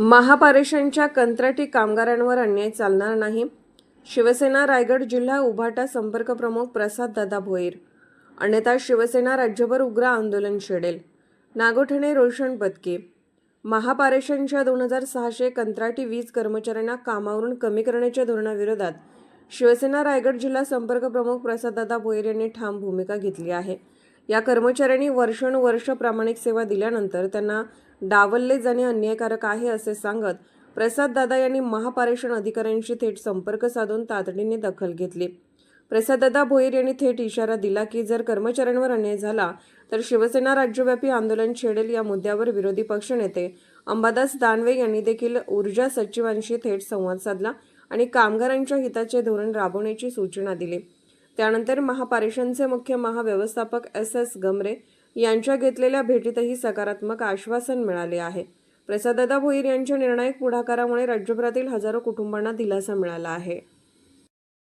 महापारेषणच्या कंत्राटी कामगारांवर अन्याय चालणार नाही. शिवसेना रायगड जिल्हा उभाटा संपर्क प्रमुख प्रसाद दादा भोईर. अन्यथा शिवसेना राज्यभर उग्र आंदोलन छेडेल. नागोठणे रोशन पत्के महापारेषणच्या दोन हजार सहाशे कंत्राटी वीज कर्मचाऱ्यांना कामावरून कमी करण्याच्या धोरणाविरोधात शिवसेना रायगड जिल्हा संपर्क प्रमुख प्रसाददादा भोईर यांनी ठाम भूमिका घेतली आहे. या कर्मचाऱ्यांनी वर्षानुवर्ष प्रामाणिक सेवा दिल्यानंतर त्यांना डावलले जाणे अन्यायकारक आहे असे सांगत प्रसाद दादा यांनी महापारेषण अधिकाऱ्यांशी थेट संपर्क साधून तातडीने दखल घेतली. प्रसाददादा भोईर यांनी थेट इशारा दिला की जर कर्मचाऱ्यांवर अन्याय झाला तर शिवसेना राज्यव्यापी आंदोलन छेडेल या मुद्द्यावर विरोधी पक्षनेते अंबादास दानवे यांनी देखील ऊर्जा सचिवांशी थेट संवाद साधला आणि कामगारांच्या हिताचे धोरण राबवण्याची सूचना दिली. त्यानंतर महापारेषणचे मुख्य महाव्यवस्थापक एस एस गमरे यांच्या घेतलेल्या भेटीतही सकारात्मक आश्वासन मिळाले आहे. प्रसाददा भोईर यांच्या निर्णायक पुढाकारामुळे राज्यभरातील हजारो कुटुंबांना दिलासा मिळाला आहे.